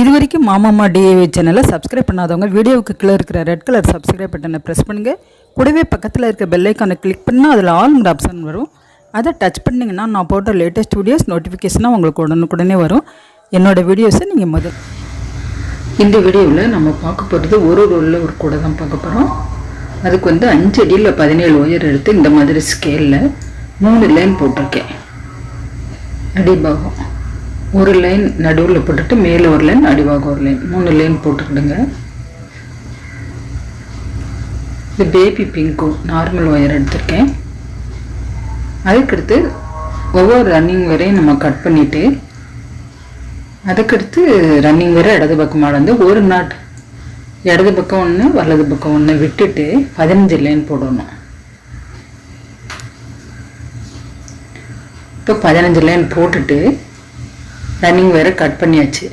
இது வரைக்கும் மாமாமா டிஏவி சேனலை சப்ஸ்கிரைப் பண்ணாதவங்க வீடியோவுக்கு கீழே இருக்கிற ரெட் கலர் சப்ஸ்கிரைப் பட்டனை ப்ரெஸ் பண்ணுங்கள் கூடவே பக்கத்தில் இருக்க பெல்லைக்கானை கிளிக் பண்ணால் அதில் ஆல்ங்கிற ஆப்ஷன் வரும். அதை டச் பண்ணிங்கன்னா நான் போட்ட லேட்டஸ்ட் வீடியோஸ் நோட்டிஃபிகேஷனாக உங்களுக்கு உடனுக்குடனே வரும். என்னோடய வீடியோஸை நீங்கள் முதல் இந்த வீடியோவில் நம்ம பார்க்க போகிறது ஒரு ரோலில் ஒரு கூட தான் பார்க்க போகிறோம் அதுக்கு வந்து அஞ்சு அடியில் பதினேழு ஒயர் எடுத்து இந்த மாதிரி ஸ்கேலில் மூணு லைன் போட்டிருக்கேன். அடிபாகம் ஒரு லைன் நடுவில் போட்டுட்டு மேலே ஒரு லைன் அடிவாக ஒரு லைன் மூணு லைன் போட்டுக்கிடுங்க. இது பேபி பிங்க்கும் நார்மல் ஒயர் எடுத்திருக்கேன். அதுக்கடுத்து ஒவ்வொரு ரன்னிங் வரையும் நம்ம கட் பண்ணிவிட்டு அதுக்கடுத்து ரன்னிங் வரை இடது பக்கமாக வந்து ஒரு நாட் இடது பக்கம் ஒன்று வலது பக்கம் ஒன்று விட்டுட்டு பதினஞ்சு லைன் போடணும். இப்போ பதினஞ்சு லைன் போட்டுட்டு ரன்னிங் வேறு கட் பண்ணியாச்சு.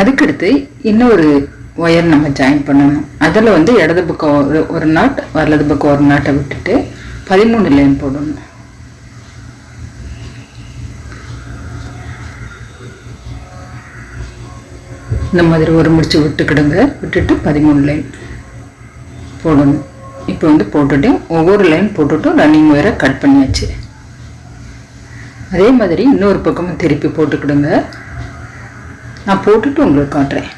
அதுக்கடுத்து இன்னொரு ஒயர் நம்ம ஜாயின் பண்ணணும். அதில் வந்து இடது பக்கம் ஒரு ஒரு நாட் வலது பக்கம் ஒரு நாட்டை விட்டுட்டு பதிமூணு லைன் போடணும். இந்த மாதிரி ஒரு முடிச்சு விட்டுக்கிடுங்க. விட்டுட்டு பதிமூணு லைன் போடணும். இப்போ வந்து போட்டுட்டு ஒவ்வொரு லைன் போட்டுட்டும் ரன்னிங் ஒயரை கட் பண்ணியாச்சு. அதே மாதிரி இன்னொரு பக்கமும் திருப்பி போட்டுக்கிடுங்க. நான் போட்டுட்டு உங்களுக்கு காட்டுறேன்.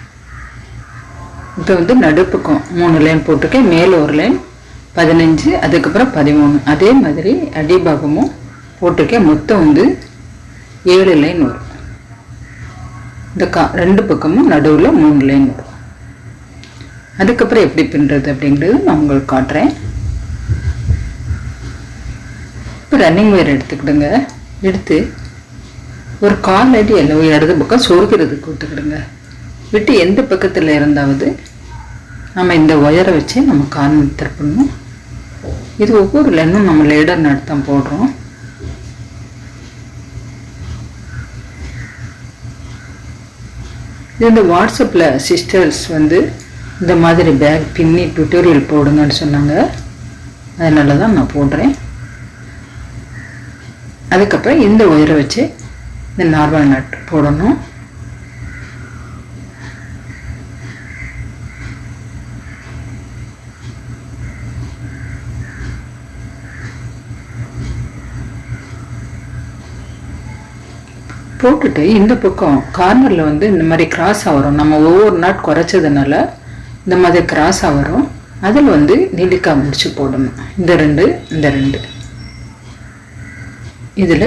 இப்போ வந்து நடுப்பக்கம் மூணு லைன் போட்டிருக்கேன். மேலே ஒரு லைன் பதினஞ்சு அதுக்கப்புறம் பதிமூணு. அதே மாதிரி அடிபாகமும் போட்டிருக்கேன். மொத்தம் வந்து ஏழு லைன் வரும். இந்த கா ரெண்டு பக்கமும் நடுவில் மூணு லைன் வரும். அதுக்கப்புறம் எப்படி பின்னுறது அப்படிங்கிறது நான் உங்களுக்கு காட்டுறேன். இப்போ ரன்னிங் வேர் எடுத்துக்கிடுங்க. எடுத்து ஒரு கால் அடி எல்லோ இடது பக்கம் சொருகிறதுக்கு விட்டுக்கிடுங்க விட்டு எந்த பக்கத்தில் இருந்தாவது நம்ம இந்த ஒயரை வச்சு நம்ம கார்னர் திருப்பணும் இது ஒவ்வொரு லைனும் நம்ம லேடர் நடத்தம் போடுறோம். இது இந்த வாட்ஸ்அப்பில் சிஸ்டர்ஸ் வந்து இந்த மாதிரி பேக் பின்னி டுட்டோரியல் போடுங்கன்னு சொன்னாங்க. அதனால தான் நான் போடுறேன். அதுக்கப்புறம் இந்த ஒயரை வச்சு இந்த நார்மல் நட் போடணும். போட்டுட்டு இந்த பக்கம் கார்னரில் வந்து இந்த மாதிரி கிராஸாக வரும். நம்ம ஒவ்வொரு நாட் குறைச்சதுனால இந்த மாதிரி கிராஸாக வரும். அதில் வந்து நெல்லிக்காய் முடிச்சு போடணும். இந்த ரெண்டு இந்த ரெண்டு. இதில்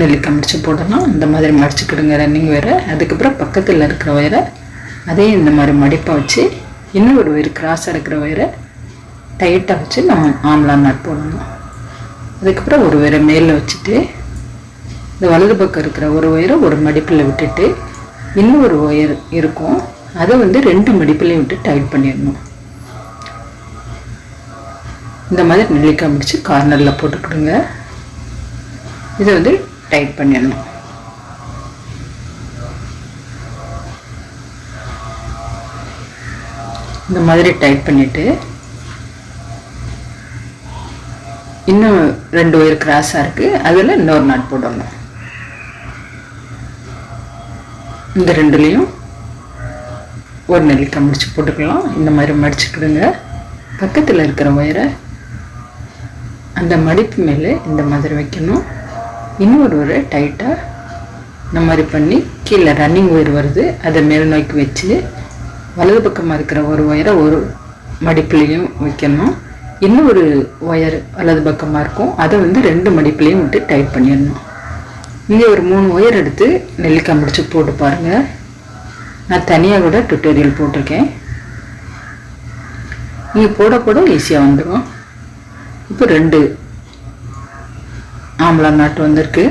நெல்லிக்காய் மடித்து போடணும். இந்த மாதிரி மடிச்சுக்கிடுங்க ரன்னிங் வேறு அதுக்கப்புறம் பக்கத்தில் இருக்கிற வயரை அதே இந்த மாதிரி மடிப்பாக வச்சு இன்னொரு வயிறு கிராஸாக இருக்கிற வயரை டைட்டாக வச்சு நம்ம ஆம்லா நாட் போடணும். அதுக்கப்புறம் ஒரு வயரை மேலே வச்சுட்டு இந்த வலது பக்கம் இருக்கிற ஒரு ஒயரை ஒரு மடிப்பில் விட்டுட்டு இன்னொரு ஒயர் இருக்கும். அதை வந்து ரெண்டு மடிப்புலையும் விட்டு டைட் பண்ணிடணும். இந்த மாதிரி நெல்லிக்காய் முடிச்சு கார்னரில் போட்டுக்கிடுங்க. இதை வந்து டைட் பண்ணிடணும் இந்த மாதிரி டைட் பண்ணிவிட்டு இன்னும் ரெண்டு ஒயர் கிராஸாக இருக்குது அதில் இன்னொரு நாட் போடணும். இந்த ரெண்டுலேயும் ஒரு நெல்லிக்காய் முடிச்சு போட்டுக்கலாம். இந்த மாதிரி மடிச்சுக்கிடுங்க. பக்கத்தில் இருக்கிற ஒயரை அந்த மடிப்பு மேலே இந்த மாதிரி வைக்கணும். இன்னொரு ஒரு டைட்டாக இந்த மாதிரி பண்ணி கீழே ரன்னிங் ஒயர் வருது. அதை மேல் நோக்கி வச்சு வலது பக்கமாக இருக்கிற ஒரு ஒயரை ஒரு மடிப்புலேயும் வைக்கணும். இன்னொரு ஒயர் வலது பக்கமாக இருக்கும். அதை வந்து ரெண்டு மடிப்புலேயும் விட்டு டைட் பண்ணிடணும். நீங்கள் ஒரு மூணு ஒயர் எடுத்து நெல்லிக்காய் முடிச்சு போட்டு பாருங்கள் நான் தனியாக கூட டுட்டோரியல் போட்டிருக்கேன். நீங்கள் போட போட ஈஸியாக வந்துடும் இப்போ ரெண்டு ஆம்பளை நாட்டு வந்திருக்கு.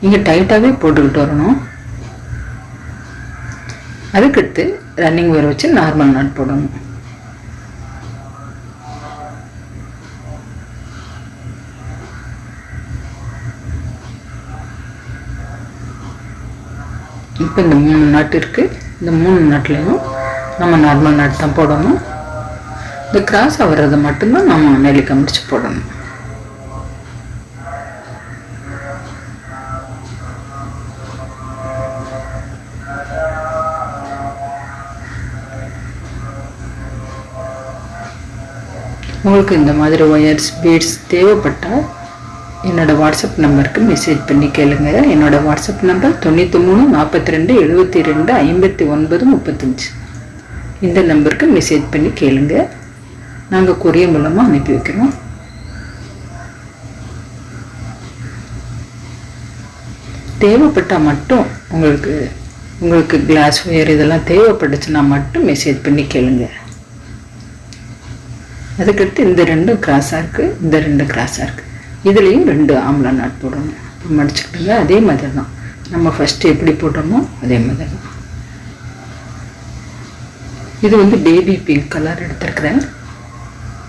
நீங்கள் டைட்டாகவே போட்டுக்கிட்டு வரணும். அதுக்கடுத்து ரன்னிங் வேர் வச்சு நார்மல் நாட் போடணும். இப்போ இந்த மூணு நாட்டு இருக்குது இந்த மூணு நாட்லேயும் நம்ம நார்மல் நாட் தான் போடணும். இந்த கிராஸ் ஆகிறத மட்டும்தான் நம்ம நெல்லிக்காய் முடிச்சு போடணும். உங்களுக்கு இந்த மாதிரி ஒயர்ஸ் பீட்ஸ் தேவைப்பட்டால் என்னோடய வாட்ஸ்அப் நம்பருக்கு மெசேஜ் பண்ணி கேளுங்க. என்னோடய வாட்ஸ்அப் நம்பர் தொண்ணூற்றி மூணு நாற்பத்தி ரெண்டு எழுபத்தி ரெண்டு ஐம்பத்தி ஒன்பது முப்பத்தஞ்சு. இந்த நம்பருக்கு மெசேஜ் பண்ணி கேளுங்க. நாங்கள் கொரியர் மூலமாக அனுப்பி வைக்கிறோம். தேவைப்பட்டால் மட்டும் உங்களுக்கு உங்களுக்கு கிளாஸ் ஒயர் இதெல்லாம் தேவைப்பட்டுச்சுன்னா மட்டும் மெசேஜ் பண்ணி கேளுங்கள் அதுக்கடுத்து இந்த ரெண்டும் கிராஸாக இருக்குது இந்த ரெண்டு கிராஸாக இருக்குது இதுலேயும் ரெண்டு ஆம்பளை நாட் போடணும். இப்போ அதே மாதிரி தான் நம்ம ஃபஸ்ட்டு எப்படி போட்டோமோ அதே மாதிரி தான் இது வந்து பேபி பிங்க் கலர் எடுத்திருக்கிறேன்.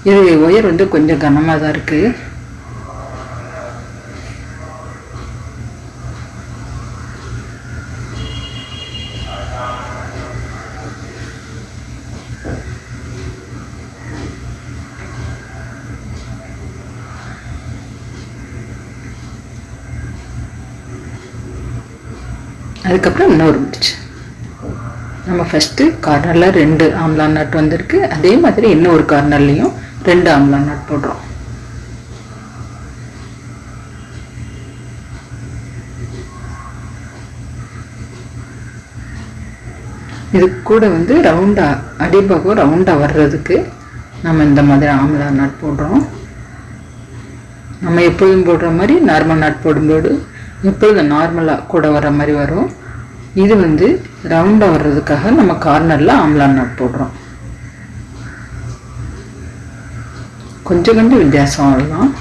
இது ஒயர் வந்து கொஞ்சம் கனமாக தான் இருக்குது அதுக்கப்புறம் இன்னொரு முடிச்சு நம்ம ஃபஸ்ட்டு கார்னரில் ரெண்டு ஆம்லா நட் வந்திருக்கு. அதே மாதிரி இன்னொரு கார்னர்லேயும் ரெண்டு ஆம்லா நட் போடுறோம். இது கூட வந்து ரவுண்டாக அடிபாகம் ரவுண்டாக வர்றதுக்கு நம்ம இந்த மாதிரி ஆம்லா நட் போடுறோம். நம்ம எப்பொழுதும் போடுற மாதிரி நார்மல் நட் போடும்போது எப்பொழுதும் நார்மலாக கூட வர மாதிரி வரும். இது வந்து ரவுண்டாக வர்றதுக்காக நம்ம கார்னரில் ஆம்லா நட் போடுறோம். கொஞ்சம் கொஞ்சம் வித்தியாசம் வரலாம்.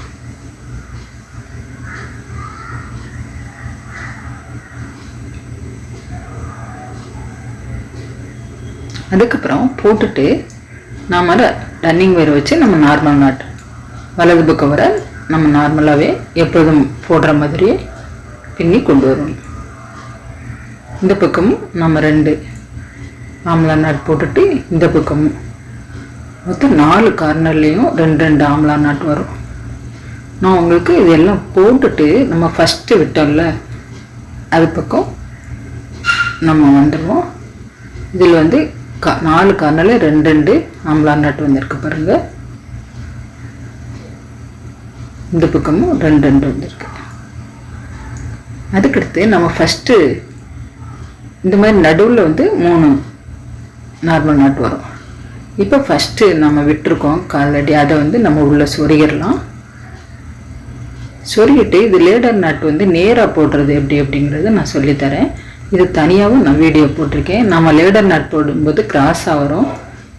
அதுக்கப்புறம் போட்டுட்டு நாம் ரன்னிங் வேர் வச்சு நம்ம நார்மல் நாட் வலது பக்கம் வர நம்ம நார்மலாகவே எப்பொழுதும் போடுற மாதிரியே பின்னி கொண்டு வரணும் இந்த பக்கமும் நம்ம ரெண்டு. ஆம்லா நாட் போட்டுட்டு இந்த பக்கமும். மொத்தம் நாலு கார்னர்லேயும் ரெண்டு ரெண்டு ஆம்லா நாட் வரும். நான் உங்களுக்கு இதெல்லாம் போட்டுட்டு நம்ம ஃபஸ்ட்டு விட்டோம்ல அது பக்கம் நம்ம வந்துடுவோம் இதில் வந்து கா நாலு கார்னரில் ரெண்டு ரெண்டு ஆம்லா நாட் வந்திருக்கு பாருங்கள் இந்த பக்கமும் ரெண்டு ரெண்டு வந்திருக்கு. அதுக்கடுத்து நம்ம ஃபஸ்ட்டு இந்த மாதிரி நடுவில் வந்து மூணு நார்மல் நாட் வரும். இப்போ ஃபஸ்ட்டு நம்ம விட்டுருக்கோம் காலடி அதை வந்து நம்ம உள்ளே சொருகிடலாம். சொருகிட்டு இது லேடர் நாட் வந்து நேராக போடுறது எப்படி அப்படிங்கிறத நான் சொல்லித்தரேன். இது தனியாகவும் நான் வீடியோ போட்டிருக்கேன். நம்ம லேடர் நாட் போடும்போது கிராஸாக வரும்.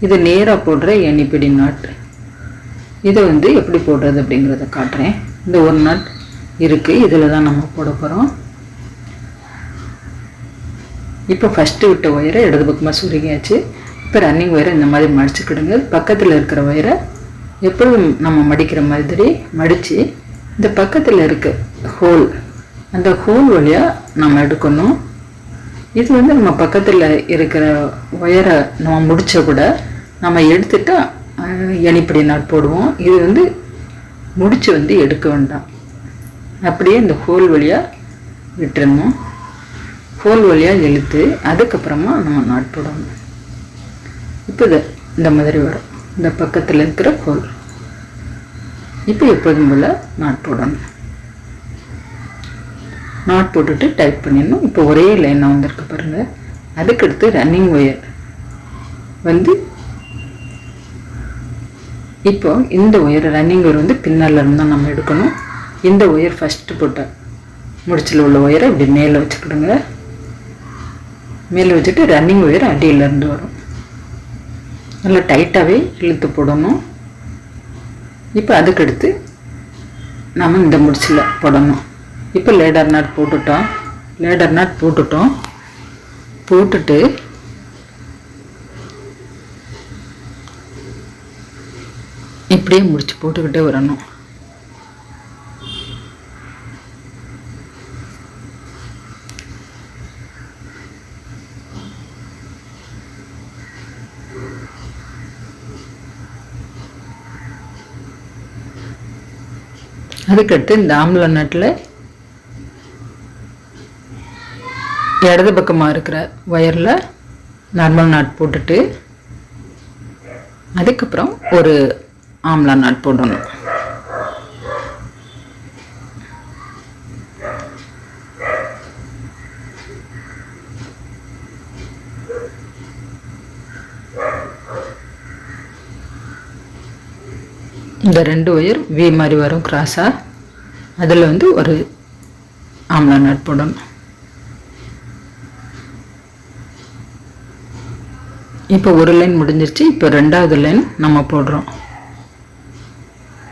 இது நேராக போடுற எண்ணிப்பிடி நாட் இதை வந்து எப்படி போடுறது அப்படிங்கிறத காட்டுறேன். இந்த ஒரு நாட் இருக்குது இதில் தான் நம்ம போட போகிறோம் இப்போ ஃபஸ்ட்டு விட்ட ஒயரை இடது பக்கமாக சுருகியாச்சு இப்போ ரன்னிங் ஒயரை இந்த மாதிரி மடிச்சுக்கிடுங்க பக்கத்தில் இருக்கிற ஒயரை எப்பொழுதும் நம்ம மடிக்கிற மாதிரி மடித்து இந்த பக்கத்தில் இருக்க ஹோல் அந்த ஹோல் வழியாக நம்ம எடுக்கணும். இது வந்து நம்ம பக்கத்தில் இருக்கிற ஒயரை நம்ம முடித்த கூட நம்ம எடுத்துட்டு எனிப்படி நாட் போடுவோம். இது வந்து முடிச்சு வந்து எடுக்க வேண்டாம். அப்படியே இந்த ஹோல் வழியாக விட்டுருணும் ஹோல் வழியாக இழுத்து அதுக்கப்புறமா நம்ம நாட் போடணும். இப்போ இது இந்த மாதிரி வரும். இந்த பக்கத்தில் இருக்கிற ஹோல் இப்போ எப்போதும் போல் நாட் போடணும். நாட் போட்டுட்டு டைப் பண்ணிடணும். இப்போ ஒரே லைனாக வந்திருக்கு பாருங்கள் அதுக்கடுத்து ரன்னிங் ஒயர் வந்து இப்போ இந்த ஒயர் ரன்னிங் ஒயர் வந்து பின்னால் இருந்து தான் நம்ம எடுக்கணும். இந்த ஒயர் ஃபஸ்ட்டு போட்ட முடிச்சில் உள்ள ஒயரை இப்படி மேலே வச்சுக்கிடுங்க. மேலே வச்சுட்டு ரன்னிங் ஒயர் அடியிலேருந்து வரும். நல்லா டைட்டாகவே இழுத்து போடணும். இப்போ அதுக்கடுத்து நாம் இந்த முடிச்சில் போடணும். இப்போ லேடர் நாட் போட்டுட்டோம். லேடர் நாட் போட்டுட்டோம். போட்டுட்டு இப்படியே முடிச்சு போட்டுக்கிட்டே வரணும். அதுக்கடுத்து இந்த ஆம்பளை நட்டில் இடது பக்கமாக இருக்கிற ஒயரில் நார்மல் நாட் போட்டுட்டு அதுக்கப்புறம் ஒரு ஆம்லா நாட் போடணும். இந்த ரெண்டு ஒயர் வி மாதிரி வரும் கிராஸாக அதில் வந்து ஒரு ஆம்லா நட் போடணும் இப்போ ஒரு லைன் முடிஞ்சிருச்சு. இப்போ ரெண்டாவது லைன் நம்ம போடுறோம்.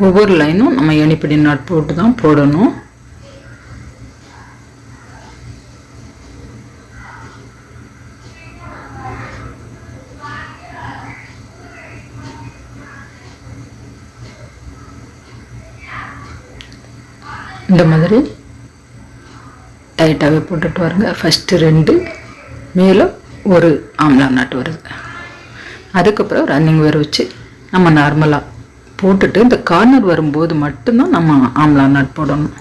ஒவ்வொரு லைனும் நம்ம எணிப்படி நாட் போட்டு தான் போடணும். இந்த மாதிரி டைட்டாகவே போட்டுட்டு வருங்க. ஃபஸ்ட்டு ரெண்டு மேலே ஒரு ஆம்லா நாட்டு வருது அதுக்கப்புறம் ரன்னிங் வேர் வச்சு நம்ம நார்மலாக போட்டுட்டு இந்த கார்னர் வரும்போது மட்டும்தான் நம்ம ஆம்லா நாட் போடணும்.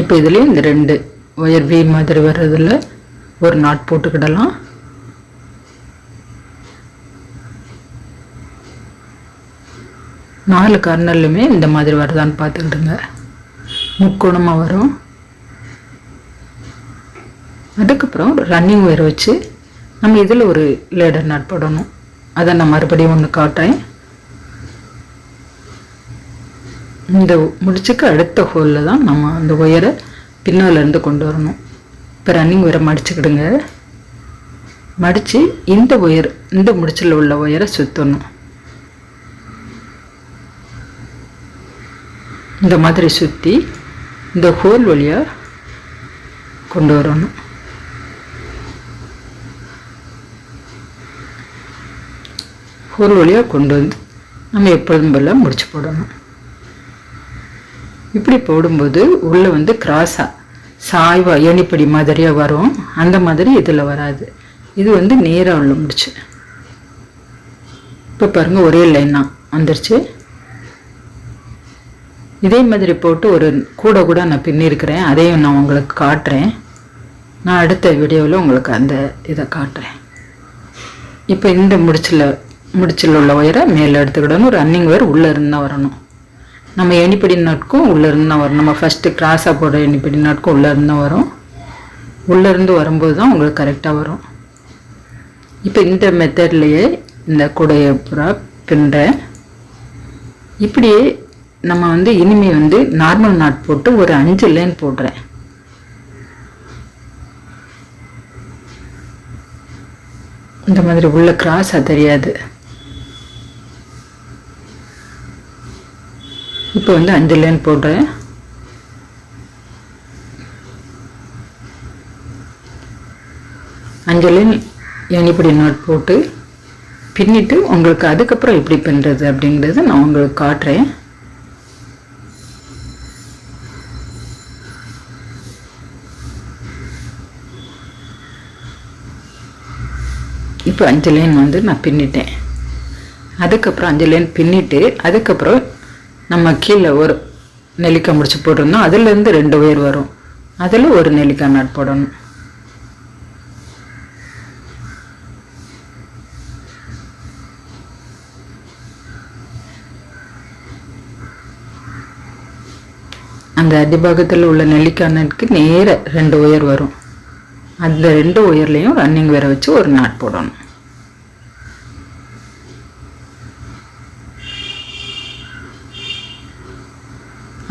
இப்போ இதுலேயும் இந்த ரெண்டு ஒயர் வி மாதிரி வர்றதுல ஒரு நாட் போட்டுக்கிடலாம். நாலு கார்னர்லையுமே இந்த மாதிரி வருதான்னு பார்த்துக்கிடுங்க. முக்கோணமாக வரும். அதுக்கப்புறம் ரன்னிங் ஒயர் வச்சு நம்ம இதில் ஒரு லேடர் நாட் போடணும். அதை நான் மறுபடியும் ஒன்று காட்டுறேன். இந்த முடிச்சுக்கு அடுத்த ஹோலில் தான் நம்ம அந்த ஒயரை பின்னால் இருந்து கொண்டு வரணும். இப்போ ரன்னிங் ஒயரை மடிச்சுக்கிடுங்க. மடித்து இந்த ஒயர் இந்த முடிச்சில் உள்ள ஒயரை சுற்றணும் இந்த மாதிரி சுற்றி இந்த ஹோல் வழியாக கொண்டு வரணும். ஹோல் வழியாக கொண்டு வந்து நம்ம எப்பொழுதும் போல முடிச்சு போடணும். இப்படி போடும்போது உள்ளே வந்து கிராஸாக சாய்வாக ஏணிப்படி மாதிரியாக வரும். அந்த மாதிரி இதில் வராது. இது வந்து நேராக உள்ள முடிச்சு இப்போ பாருங்கள் ஒரே லைன் தான் வந்துருச்சு. இதே மாதிரி போட்டு ஒரு கூட கூட நான் பின்னிருக்கிறேன். அதையும் நான் உங்களுக்கு காட்டுறேன். நான் அடுத்த வீடியோவில் உங்களுக்கு அந்த இதை காட்டுறேன். இப்போ இந்த முடிச்சில் முடிச்சில் உள்ள ஒயரை மேலே எடுத்துக்கிடணும். ரன்னிங் ஒயர் உள்ளே இருந்தால் வரணும். நம்ம எனிப்படி நாட்கும் உள்ளேருந்து தான் வரும். நம்ம ஃபஸ்ட்டு கிராஸாக போடுற எனிப்படி நாட்கும் உள்ளேருந்து தான் வரும். உள்ளேருந்து வரும்போது தான் உங்களுக்கு கரெக்டாக வரும். இப்போ இந்த மெத்தட்லேயே இந்த குடையை புறா பின்னுறேன் இப்படியே நம்ம வந்து இனிமே வந்து நார்மல் நாட் போட்டு ஒரு அஞ்சு லைன் போடுறேன். இந்த மாதிரி உள்ள கிராஸாக தெரியாது. இப்போ வந்து அஞ்சு லைன் போடுறேன். அஞ்சு லைன் எனிப்படி நாட் போட்டு பின்னிட்டு உங்களுக்கு அதுக்கப்புறம் எப்படி பண்ணுறது அப்படிங்கிறத நான் உங்களுக்கு காட்டுறேன். இப்போ அஞ்சு லைன் வந்து நான் பின்னிட்டேன். அதுக்கப்புறம் அஞ்சு லைன் பின்னிட்டு அதுக்கப்புறம் நம்ம கீழே ஒரு நெல்லிக்காய் முடிச்சு போட்டிருந்தோம். அதுலேருந்து ரெண்டு ஒயர் வரும். அதில் ஒரு நெல்லிக்காய் நாட் போடணும். அந்த அடிபாகத்தில் உள்ள நெல்லிக்காய் நாட்டுக்கு நேர ரெண்டு உயர் வரும். அந்த ரெண்டு உயர்லேயும் ரன்னிங் வேற வச்சு ஒரு நாட் போடணும்.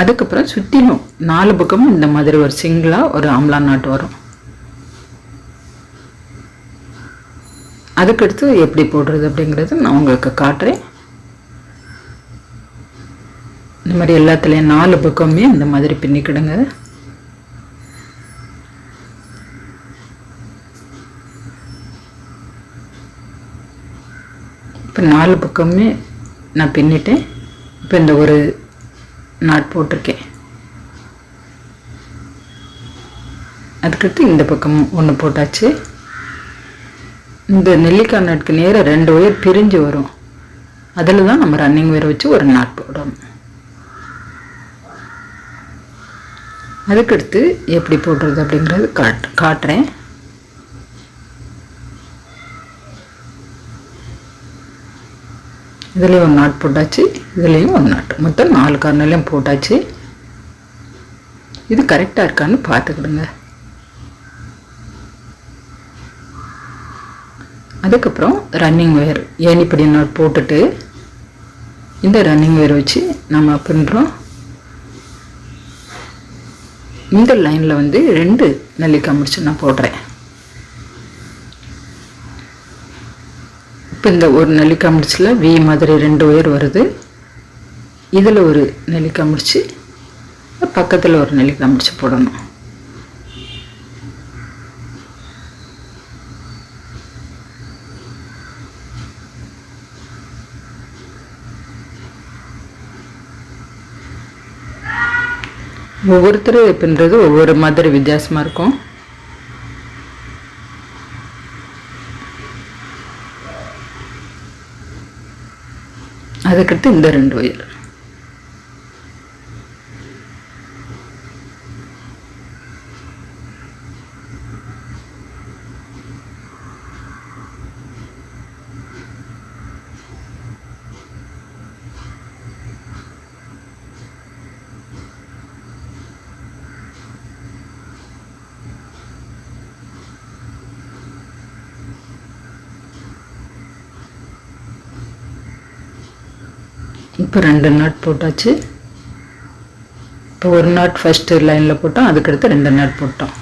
அதுக்கப்புறம் சுற்றிலும் நாலு பக்கமும் இந்த மாதிரி ஒரு சிங்கிளாக ஒரு ஆம்லா நாட் வரும் அதுக்கடுத்து எப்படி போடுறது அப்படிங்கிறது நான் உங்களுக்கு காட்டுறேன். இந்த மாதிரி எல்லாத்துலேயும் நாலு பக்கமே இந்த மாதிரி பின்னிக்கிடுங்க. இப்போ நாலு பக்கமே நான் பின்னிட்டேன். இப்போ இந்த ஒரு நாட் போட்டிருக்கேன். அதுக்கடுத்து இந்த பக்கம் ஒன்று போட்டாச்சு. இந்த நெல்லிக்காய் நாட்டுக்கு நேராக ரெண்டு ஒயர் பிரிஞ்சு வரும். அதில் தான் நம்ம ரன்னிங் ஒயர் வச்சு ஒரு நாட் போடணும் அதுக்கடுத்து எப்படி போடுறது அப்படிங்கிறது காட் காட்டுறேன். இதுலேயும் ஒரு நாட் போட்டாச்சு இதுலேயும் ஒரு நாட் மொத்தம் நாலு கார்னர்லேயும் போட்டாச்சு. இது கரெக்டாக இருக்கான்னு பார்த்துக்கிடுங்க. அதுக்கப்புறம் ரன்னிங் ஒயர் ஏணிப்படி நாட் போட்டுட்டு இந்த ரன்னிங் ஒயர் வச்சு நம்ம பின்னுறோம் இந்த லைனில் வந்து ரெண்டு நெல்லிக்காய் முடிச்சு நான் போடுறேன். இப்போ இந்த ஒரு நெல்லிக்காய் முடிச்சில் வி மாதிரி ரெண்டு ஒயர் வருது. இதில் ஒரு நெல்லிக்காய் முடிச்சு பக்கத்தில் ஒரு நெல்லிக்காய் முடிச்சு போடணும். ஒவ்வொருத்தர் பின்னுறது ஒவ்வொரு மாதிரி வித்தியாசமாக இருக்கும். அதுக்கடுத்து இந்த ரெண்டு ஒயர் இப்போ ரெண்டு நாட் போட்டாச்சு. இப்போ ஒரு நாட் ஃபஸ்ட்டு லைனில் போட்டோம் அதுக்கடுத்து ரெண்டு நாட் போட்டோம்.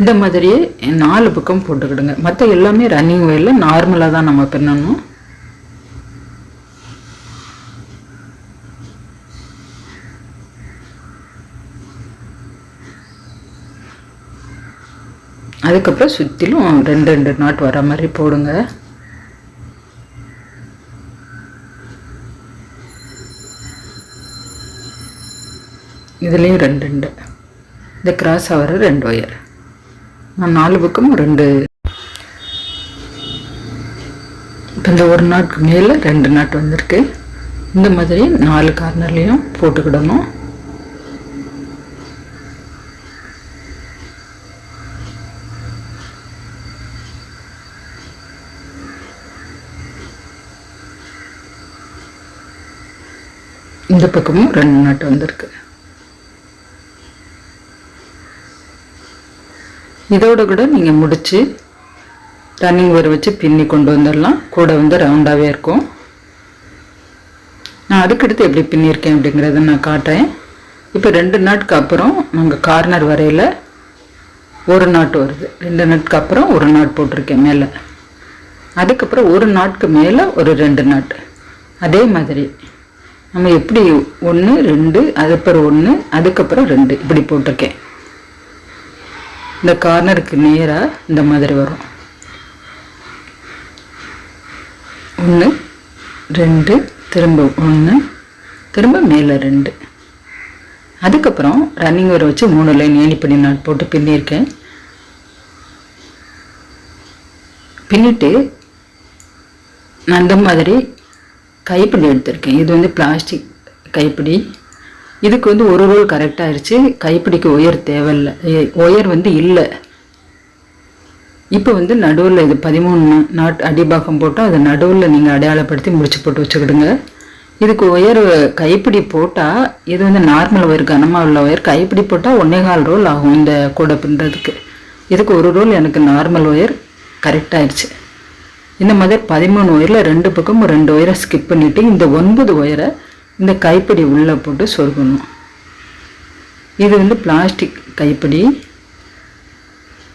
இந்த மாதிரியே நாலு பக்கம் போட்டுக்கிடுங்க. மற்ற எல்லாமே ரன்னிங் ஒயரில் நார்மலாக தான் நம்ம பின்னணும் அதுக்கப்புறம் சுற்றிலும் ரெண்டு ரெண்டு நாட் வர மாதிரி போடுங்க. இதுலேயும் ரெண்டு ரெண்டு. இந்த கிராஸ் ஆகிற ரெண்டு ஒயர் நான் நாலு பக்கமும் ரெண்டு. இப்போ இந்த ஒரு நாட்க்கு மேலே ரெண்டு நாட்டு வந்திருக்கு. இந்த மாதிரி நாலு கார்னர்லேயும் போட்டுக்கிடணும். இந்த பக்கமும் ரெண்டு நாட்டு வந்திருக்கு. இதோட கூட நீங்கள் முடித்து ரன்னிங் வேர் வச்சு பின்னி கொண்டு வந்துடலாம் கூட வந்து ரவுண்டாகவே இருக்கும். நான் அதுக்கடுத்து எப்படி பின்னியிருக்கேன் அப்படிங்கிறத நான் காட்டுறேன். இப்போ ரெண்டு நாட்க்கு அப்புறம் நாங்கள் கார்னர் வரையில் ஒரு நாட்டு வருது. ரெண்டு நாட்க்கு அப்புறம் ஒரு நாட் போட்டிருக்கேன் மேலே. அதுக்கப்புறம் ஒரு நாட்க்கு மேலே ஒரு ரெண்டு நாட்டு. அதே மாதிரி நம்ம எப்படி ஒன்று ரெண்டு அதுக்கப்புறம் ஒன்று அதுக்கப்புறம் ரெண்டு இப்படி போட்டிருக்கேன். இந்த கார்னருக்கு நேராக இந்த மாதிரி வரும். ஒன்று ரெண்டு திரும்ப ஒன்று திரும்ப மேலே ரெண்டு. அதுக்கப்புறம் ரன்னிங் வர வச்சு மூணு லைன் ஏணி பண்ணி நான் போட்டு பின்னியிருக்கேன். பின்னிட்டு நான் அந்த மாதிரி கைப்பிடி எடுத்திருக்கேன். இது வந்து பிளாஸ்டிக் கைப்பிடி. இதுக்கு வந்து ஒரு ரோல் கரெக்டாகிடுச்சு கைப்பிடிக்கு ஒயர் தேவையில்லை. ஒயர் வந்து இல்லை. இப்போ வந்து நடுவில் இது பதிமூணு நாட் அடிபாகம் போட்டால் அதை நடுவில் நீங்கள் அடையாளப்படுத்தி முடிச்சு போட்டு வச்சுக்கிடுங்க. இதுக்கு ஒயர் கைப்பிடி போட்டால் இது வந்து நார்மல் ஒயர் கனமாக உள்ள ஒயர் கைப்பிடி போட்டால் ஒன்றே கால் ரோல் ஆகும் இந்த கூடை பின்னுறதுக்கு இதுக்கு ஒரு ரோல் எனக்கு நார்மல் ஒயர் கரெக்டாகிடுச்சு இந்த மாதிரி பதிமூணு ஒயரில் ரெண்டு பக்கமும் ரெண்டு ஒயரை ஸ்கிப் பண்ணிவிட்டு இந்த ஒன்பது ஒயரை இந்த கைப்பிடி உள்ளே போட்டு சொருகணும். இது வந்து பிளாஸ்டிக் கைப்பிடி.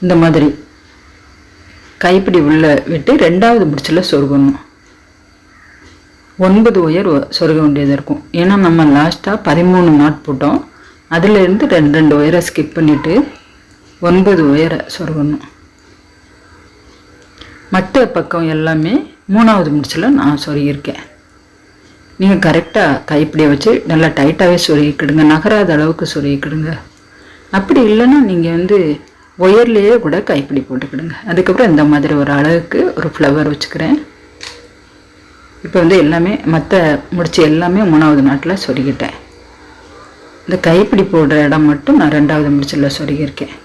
இந்த மாதிரி கைப்பிடி உள்ளே விட்டு ரெண்டாவது முடிச்சில் சொருகணும். ஒன்பது ஒயர் சொருக வேண்டியது இருக்கும். ஏன்னா நம்ம லாஸ்ட்டாக பதிமூணு நாட் போட்டோம். அதிலேருந்து ரெண்டு ரெண்டு ஒயரை ஸ்கிப் பண்ணிவிட்டு ஒன்பது ஒயரை சொருகணும். மற்ற பக்கம் எல்லாமே மூணாவது முடிச்சில் நான் சொருகியிருக்கேன். நீங்கள் கரெக்டாக கைப்பிடியை வச்சு நல்லா டைட்டாகவே சொருகிக்கிடுங்க நகராத அளவுக்கு சொருகிக்கிடுங்க. அப்படி இல்லைன்னா நீங்கள் வந்து ஒயர்லேயே கூட கைப்பிடி போட்டுக்கிடுங்க. அதுக்கப்புறம் இந்த மாதிரி ஒரு அளவுக்கு ஒரு ஃப்ளவர் வச்சுக்கிறேன். இப்போ வந்து எல்லாமே மற்ற முடிச்சு எல்லாமே மூணாவது நாட்டில் சொருகிட்டேன். இந்த கைப்பிடி போடுற இடம் மட்டும் நான் ரெண்டாவது முடிச்சில் சொருகியிருக்கேன்.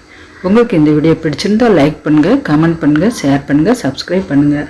உங்களுக்கு இந்த வீடியோ பிடிச்சிருந்தா லைக் பண்ணுங்கள் கமெண்ட் பண்ணுங்கள் ஷேர் பண்ணுங்கள் சப்ஸ்கிரைப் பண்ணுங்கள்